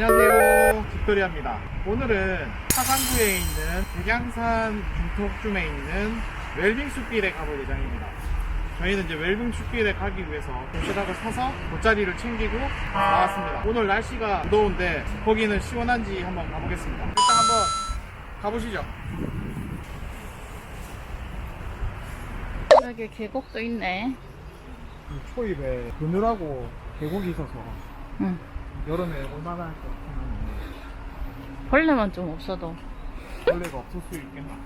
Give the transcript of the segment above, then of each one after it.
안녕하세요. 집돌이합니다. 오늘은 사상구에 있는 백양산 중턱쯤에 있는 웰빙 숲길에 가볼 예정입니다. 저희는 이제 웰빙 숲길에 가기 위해서 도시락을 사서 돗자리를 챙기고 나왔습니다. 오늘 날씨가 무더운데 거기는 시원한지 한번 가보겠습니다. 일단 한번 가보시죠. 여기 계곡도 있네. 초입에 그늘하고 계곡이 있어서 응. 여름에 얼마나 할것 같으면 벌레만 좀 없어도. 벌레가 없을 수 있겠나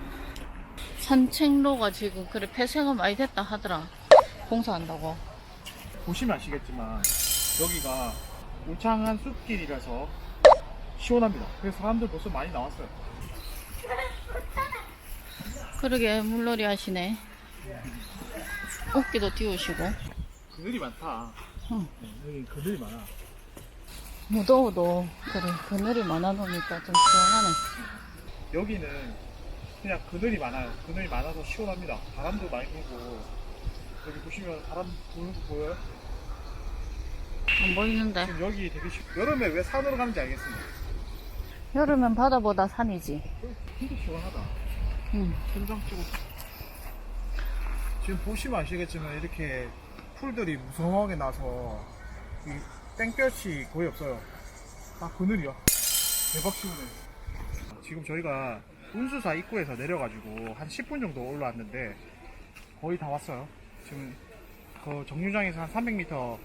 산책로가 지금 그래 폐쇄가 많이 됐다 하더라. 공사한다고. 보시면 아시겠지만 여기가 울창한 숲길이라서 시원합니다. 그래서 사람들 벌써 많이 나왔어요. 그러게 물놀이 하시네. 옷기도 띄우시고. 그늘이 많다. 응. 네, 여기 그늘이 많아. 무더워도 그래 그늘이 많아 놓으니까 좀 시원하네. 여기는 그냥 그늘이 많아요. 그늘이 많아서 시원합니다. 바람도 많이 불고 여기 보시면 바람 부는 거 보여요? 안 보이는데. 지금 여기 되게 시... 여름에 왜 산으로 가는지 알겠습니다. 여름엔 바다보다 산이지. 되게 시원하다. 응. 찍고 지금 보시면 아시겠지만 이렇게 풀들이 무성하게 나서 이 땡볕이 거의 없어요. 딱 그늘이야 대박 시원해. 지금 저희가 운수사 입구에서 내려가지고 한 10분 정도 올라왔는데 거의 다 왔어요. 지금 그 정류장에서 한 300m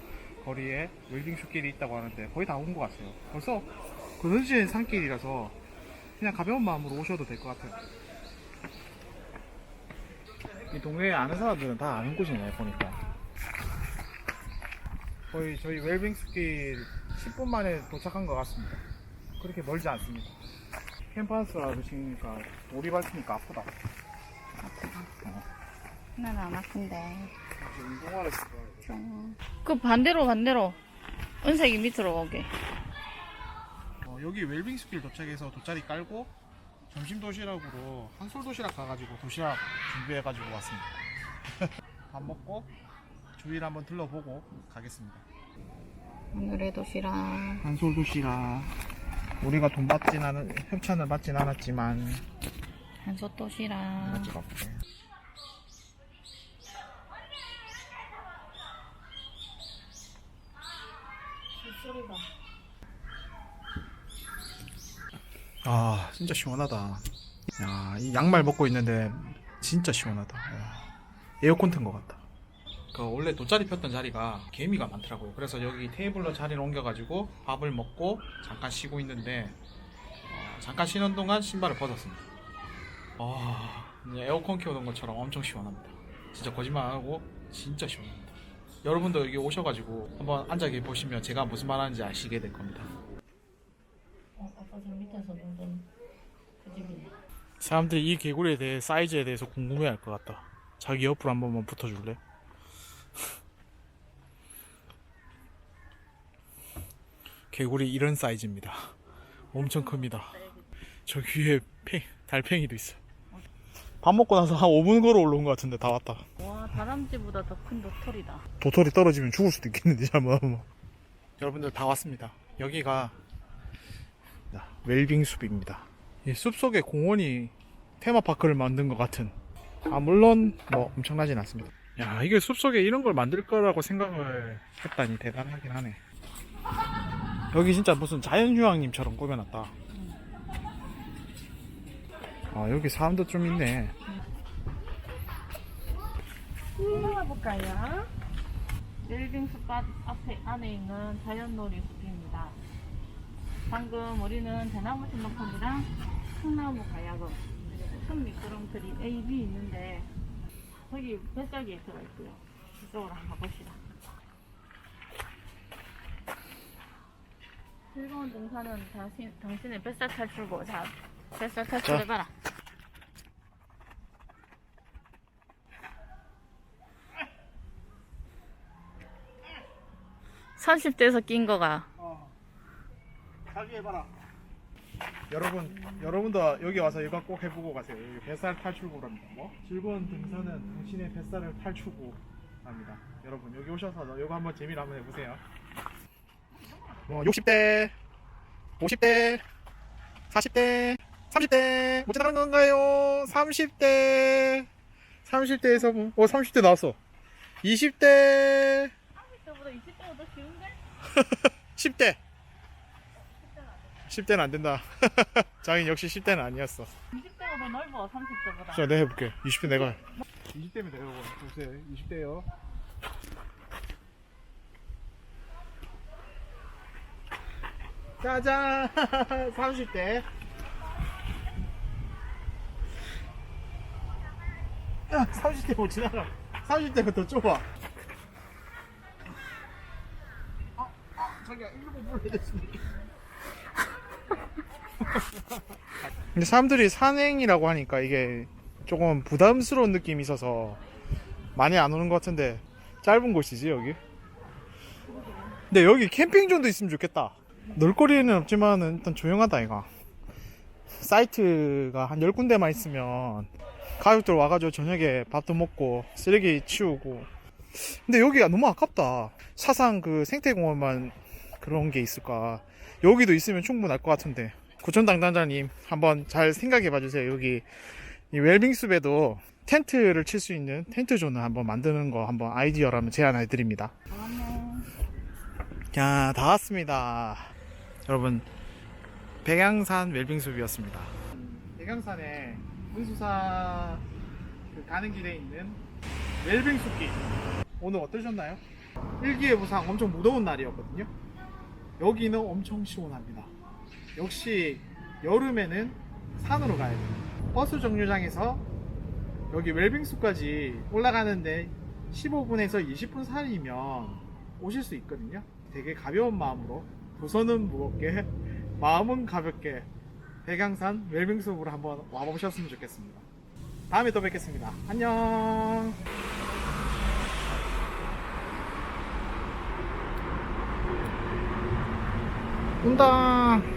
거리에 웰빙 숲길이 있다고 하는데 거의 다 온 것 같아요. 벌써 그늘진 산길이라서 그냥 가벼운 마음으로 오셔도 될 것 같아요. 이 동네에 아는 사람들은 다 아는 곳이네 보니까 거의 저희 웰빙 숲길 10분 만에 도착한 것 같습니다 그렇게 멀지 않습니다 캠퍼스라 그러시니까 오리 밟히니까 아프다 난 안 아픈데. 지금 운동화를 신어야 돼. 좀. 그 반대로 반대로. 은색이 밑으로 오게. 어, 여기 웰빙 숲길 도착해서 돗자리 깔고 점심 도시락으로 한솔 도시락 가가지고 도시락 준비해가지고 왔습니다 밥 먹고 주위를 한번 둘러보고 가겠습니다. 오늘의 도시락. 한솔 도시락. 우리가 돈 받진 않은 협찬을 받진 않았지만. 한솥 도시락. 아 진짜 시원하다. 야이 양말 벗고 있는데 진짜 시원하다. 야, 에어컨 튼 것 같다 그 원래 돗자리 폈던 자리가 개미가 많더라고요 그래서 여기 테이블로 자리를 옮겨가지고 밥을 먹고 잠깐 쉬고 있는데 어, 잠깐 쉬는 동안 신발을 벗었습니다 아 이제 에어컨 키우는 것처럼 엄청 시원합니다 진짜 거짓말 안 하고 진짜 시원합니다 여러분도 여기 오셔가지고 한번 앉아 계시 보시면 제가 무슨 말 하는지 아시게 될 겁니다 어, 저 밑에서 그 집이네. 사람들이 이 개구리에 대해 사이즈에 대해서 궁금해 할 것 같다. 자기 옆으로 한 번만 붙어줄래? 개구리 이런 사이즈입니다. 엄청 큽니다. 저 위에 팽, 달팽이도 있어. 밥 먹고 나서 한 5분 걸어 올라온 것 같은데 다 왔다. 와 다람쥐보다 더 큰 도토리다. 도토리 떨어지면 죽을 수도 있겠는데 잘못하면. 여러분들 다 왔습니다. 여기가 자, 웰빙 숲입니다. 이 숲속에 공원이 테마파크를 만든 것 같은. 아 물론 뭐 엄청나진 않습니다. 야 이게 숲 속에 이런 걸 만들 거라고 생각을 했다니 대단하긴 하네. 여기 진짜 무슨 자연휴양림처럼 꾸며놨다. 아 여기 사람도 좀 있네. 올라가 볼까요? 웰빙 숲 앞- 앞에 안에 있는 자연놀이 숲입니다. 방금 우리는 대나무 신목함이랑 콩나무 가야금 큰 미끄럼틀이 A, B 있는데 저기 뱃살기에 들어있고요. 이쪽으로 한번 가봅시다. 즐거운 등산은 당신, 당신의 뱃살 탈출고 자 뱃살 탈출해봐라. 30대에서 낀 거가 어. 자기 해봐라. 여러분, 여러분도 여기 와서 이거 꼭 해보고 가세요. 여기 뱃살 탈출구랍니다. 뭐? 즐거운 등산은 당신의 뱃살을 탈출구랍니다. 여러분 여기 오셔서 이거 한번 재미로 한번 해보세요. 뭐 60대 50대, 40대, 30대, 못 지나가는 건가요? 30대, 30대에서 뭐, 어, 30대 나왔어. 20대, 30대보다 20대가 더 쉬운데? 10대. 10대는 안 된다. 장인 역시 10대는 아니었어. 20대가 더 넓어 30대보다 자, 내가 해볼게. 20대 내가. 20대면 돼요, 이거. 보세요. 20대요. 짜잔! 30대. 야, 30대 못 지나가. 30대가 더 좁아. 아, 아, 자기야, 일곱 불러야. 근데 사람들이 산행이라고 하니까 이게 조금 부담스러운 느낌이 있어서 많이 안 오는 것 같은데 짧은 곳이지 여기 근데 여기 캠핑존도 있으면 좋겠다 놀거리는 없지만 일단 조용하다 이거. 사이트가 한 10군데만 있으면 가족들 와가지고 저녁에 밥도 먹고 쓰레기 치우고. 근데 여기가 너무 아깝다. 사상 그 생태공원만 그런 게 있을까. 여기도 있으면 충분할 것 같은데. 구촌 당당자님 한번 잘 생각해 봐주세요. 여기 이 웰빙숲에도 텐트를 칠 수 있는 텐트 존을 한번 만드는 거 한번 아이디어라면 제안해 드립니다. 다음에 자, 다 왔습니다. 여러분, 백양산 웰빙숲이었습니다. 백양산에 문수사 그 가는 길에 있는 웰빙숲길. 오늘 어떠셨나요? 일기예보상 엄청 무더운 날이었거든요. 여기는 엄청 시원합니다. 역시 여름에는 산으로 가야 돼요. 버스 정류장에서 여기 웰빙숲까지 올라가는데 15분에서 20분 사이면 오실 수 있거든요. 되게 가벼운 마음으로 도선은 무겁게 마음은 가볍게 백양산 웰빙숲으로 한번 와보셨으면 좋겠습니다. 다음에 또 뵙겠습니다. 안녕. 온다.